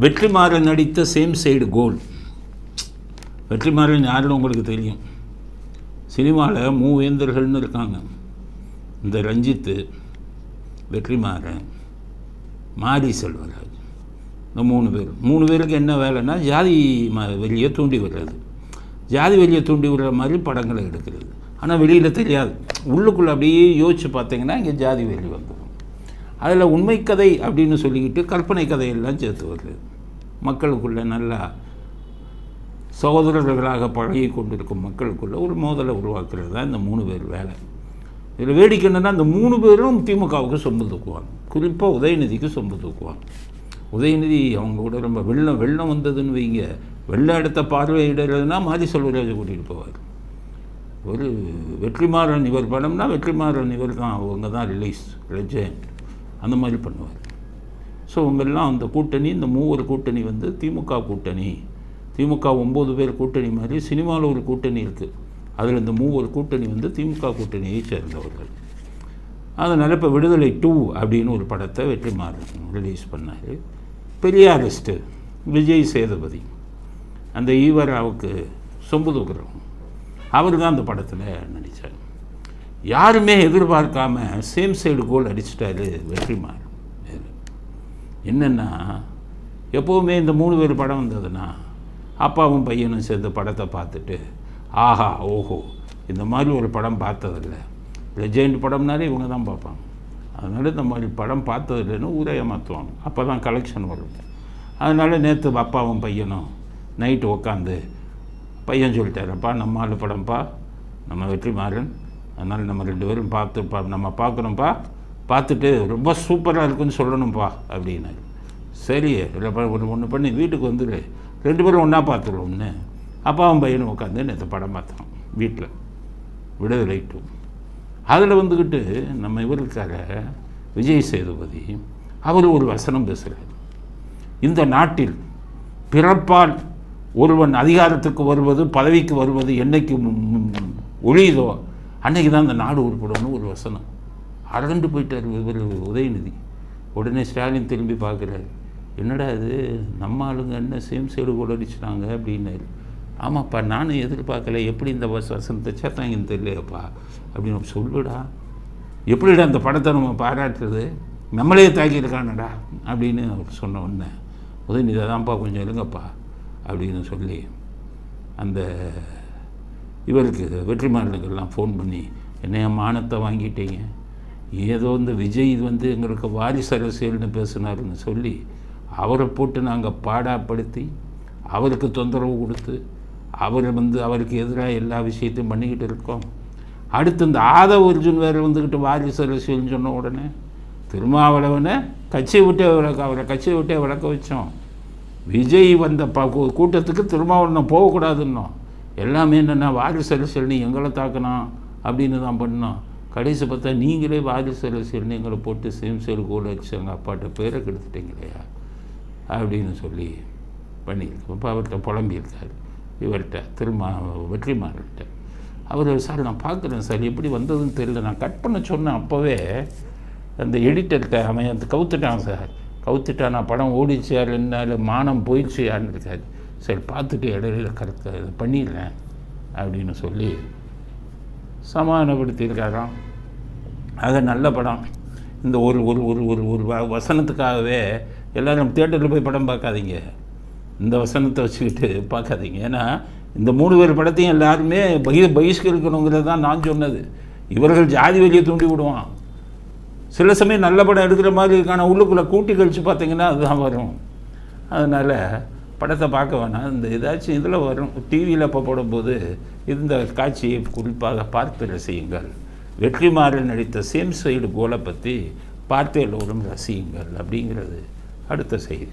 வெற்றிமாறன் நடித்த same side கோல் வெற்றிமாறன் யாருன்னு உங்களுக்கு தெரியும். சினிமாவில் மூவேந்தர்கள்னு இருக்காங்க. இந்த ரஞ்சித்து வெற்றிமாறன் மாரி செல்வராஜ் இந்த மூணு பேர். மூணு பேருக்கு என்ன வேலைன்னா ஜாதி ம வெளியே தூண்டி விடுறது. ஜாதி வெளியே தூண்டி விடுற மாதிரி படங்களை எடுக்கிறது. ஆனால் வெளியில் தெரியாது. உள்ளுக்குள்ளே அப்படியே யோசித்து பார்த்தீங்கன்னா இங்கே ஜாதி வெளி வந்துடும். அதில் உண்மை கதை அப்படின்னு சொல்லிக்கிட்டு கற்பனை கதையெல்லாம் சேர்த்து வருது. மக்களுக்குள்ளே நல்லா சகோதரர்களாக பழகி கொண்டிருக்கும் மக்களுக்குள்ளே ஒரு மோதலை உருவாக்குறது தான் இந்த மூணு பேர் வேலை. இதில் வேடிக்கை என்னன்னா அந்த மூணு பேரும் திமுகவுக்கு சொம்பு தூக்குவாங்க. குறிப்பாக உதயநிதிக்கு சொம்பு தூக்குவாங்க. உதயநிதி அவங்க கூட ரொம்ப வெள்ளம் வெள்ளம் வந்ததுன்னு வைங்க. வெள்ளம் இடத்த பார்வையிடுறதுனா மாதி செல்வராஜை கூட்டிகிட்டு போவார். ஒரு வெற்றிமாறன் இவர் படம்னா வெற்றிமாறன் இவர் தான் அவங்க தான் ரிலீஸ் லெஜெண்ட் அந்த மாதிரி பண்ணுவார். ஸோ இவங்கெல்லாம் அந்த கூட்டணி இந்த மூவர் கூட்டணி வந்து திமுக கூட்டணி. திமுக ஒம்பது பேர் கூட்டணி மாதிரி சினிமாவில் ஒரு கூட்டணி இருக்குது அதில் இந்த மூவர் கூட்டணி வந்து திமுக கூட்டணியை சேர்ந்தவர்கள். அதனால் இப்போ விடுதலை டூ அப்படின்னு ஒரு படத்தை வெற்றிமாறன் ரிலீஸ் பண்ணார். பெரியாரிஸ்ட்டு விஜய் சேதுபதி. அந்த ஈவராவுக்கு சொம்பு அவர் தான் அந்த படத்தில் நடித்தார் யாருமே எதிர்பார்க்காம சேம் சைடு கோல் அடிச்சிட்டாரு வெற்றிமாறன். என்னென்னா எப்போவுமே இந்த மூணு பேர் படம் வந்ததுன்னா அப்பாவும் பையனும் சேர்ந்து படத்தை பார்த்துட்டு ஆஹா ஓஹோ இந்த மாதிரி ஒரு படம் பார்த்ததில்ல. லெஜெண்ட் படம்னாலே இவங்க தான் பார்ப்பாங்க. அதனால் இந்த மாதிரி படம் பார்த்ததில்லைன்னு ஊரே ஏமாற்றுவாங்க அப்போ தான் கலெக்ஷன் வரும். அதனால் நேற்று அப்பாவும் பையனும் நைட்டு உட்காந்து பையன் சொல்லிட்டாரப்பா நம்ம படம்ப்பா நம்ம வெற்றிமாறன் அதனால் நம்ம ரெண்டு பேரும் பார்த்து பா நம்ம பார்க்குறோம்ப்பா பார்த்துட்டு ரொம்ப சூப்பராக இருக்குன்னு சொல்லணும்ப்பா அப்படின்னாரு சரி இல்லைப்பா ஒன்று ஒன்று பண்ணி வீட்டுக்கு வந்துடு ரெண்டு பேரும் ஒன்றா பார்த்துருவோம்னு அப்பாவும் பையனும் உட்காந்து நேற்று படம் பார்த்தோம் வீட்டில் விடுதலை டூ அதில் வந்துக்கிட்டு நம்ம இவர் இருக்கார விஜய் சேதுபதி அவர் ஒரு வசனம் பேசுகிறார் இந்த நாட்டில் பிறப்பால் ஒருவன் அதிகாரத்துக்கு வருவது பதவிக்கு வருவது என்னைக்கு ஒழியுதோ அன்றைக்கி தான் அந்த நாடு உருப்படணும்னு ஒரு வசனம். அரண்டு போயிட்டார் இவர் உதயநிதி. உடனே ஸ்டாலின் திரும்பி பார்க்குறாரு. என்னடா இது? நம்ம ஆளுங்க என்ன சேம் சைடு கூட அடிச்சிட்டாங்க அப்படின்னாரு. ஆமாப்பா நானும் எதிர்பார்க்கல. எப்படி இந்த வச வசனத்தை சேர்த்தாங்கன்னு தெரியலையப்பா. அப்படின்னு சொல்லுடா. எப்படிடா அந்த படத்தை நம்ம பாராட்டுறது? நம்மளே தாக்கியிருக்கானடா அப்படின்னு அவர் சொன்ன உடனே உதயநிதி அதான்ப்பா கொஞ்சம் இருங்கப்பா அப்படின்னு சொல்லி அந்த இவருக்கு வெற்றிமாறனுக்கெல்லாம் ஃபோன் பண்ணி என்னைய மானத்தை வாங்கிட்டீங்க? ஏதோ இந்த விஜய் வந்து எங்களுக்கு வாரிசு அரசியல்னு பேசினாருன்னு சொல்லி அவரை போட்டு நாங்கள் பாடாப்படுத்தி அவருக்கு தொந்தரவு கொடுத்து அவர் வந்து அவருக்கு எதிராக எல்லா விஷயத்தையும் பண்ணிக்கிட்டு இருக்கோம். அடுத்து இந்த ஆதவ அர்ஜுன் வேறு வந்துக்கிட்டு வாரிசு அரசியல்னு சொன்ன உடனே திருமாவளவனை கட்சியை விட்டே விளக்க அவரை கட்சியை விட்டே விளக்க வச்சோம். விஜய் வந்த ப கூ- கூட்டத்துக்கு திருமாவளவன் போகக்கூடாதுன்னோம். எல்லாமே என்னென்னா வாரிசு அரசியல்னு எங்களை தாக்கணும் அப்படின்னு தான் பண்ணோம். கடைசி பார்த்தா நீங்களே வாரிசு அரசியல்னு எங்களை போட்டு சேம் சேல் கூட வச்சு எங்கள் அப்பாட்ட பேரை கெடுத்துட்டீங்களேயா அப்படின்னு சொல்லி பண்ணியிருக்கோம். இப்போ அவர்கிட்ட புலம்பியிருக்கார் இவர்கிட்ட திருமா வெற்றிமாறன்ட்ட. அவர் சார் நான் பார்க்குறேன் சார். எப்படி வந்ததுன்னு தெரியல. நான் கட் பண்ண சொன்னேன் அப்போவே. அந்த எடிட்டர்கிட்ட அவன் அந்த கவுத்துட்டான் சார். கவுத்துட்டான் நான் படம் ஓடிச்சு இல்லைன்னால மானம் போயிடுச்சு யாருன்னு இருக்காரு. சரி பார்த்துட்டு இடையில கரெக்டாக இதை பண்ணிடுறேன் அப்படின்னு சொல்லி சமாதானப்படுத்தியிருக்காராம். ஆக நல்ல படம். இந்த ஒரு ஒரு ஒரு ஒரு ஒரு வசனத்துக்காகவே எல்லோரும் தேட்டரில் போய் படம் பார்க்காதீங்க. இந்த வசனத்தை வச்சுக்கிட்டு பார்க்காதீங்க. ஏன்னா இந்த மூணு பேர் படத்தையும் எல்லாருமே பகி பகிஷ்கரிக்கணுங்கிறது தான் நான் சொன்னது. இவர்கள் ஜாதி வெளியை தூண்டி விடுவான். சில சமயம் நல்ல படம் எடுக்கிற மாதிரி இருக்கான? உள்ளுக்குள்ளே கூட்டி கழித்து பார்த்தீங்கன்னா அதுதான் வரும். அதனால் படத்தை பார்க்க வேணாம். இந்த ஏதாச்சும் இதில் வரும். டிவியில் இப்போ போடும்போது இந்த காட்சியை குறிப்பாக பார்த்து ரசியுங்கள் வெற்றிமாறன் நடித்த சேம் சைடு கோலை பற்றி பார்த்து எல்லோரும் ரசியுங்கள் அப்படிங்கிறது அடுத்த செய்தி.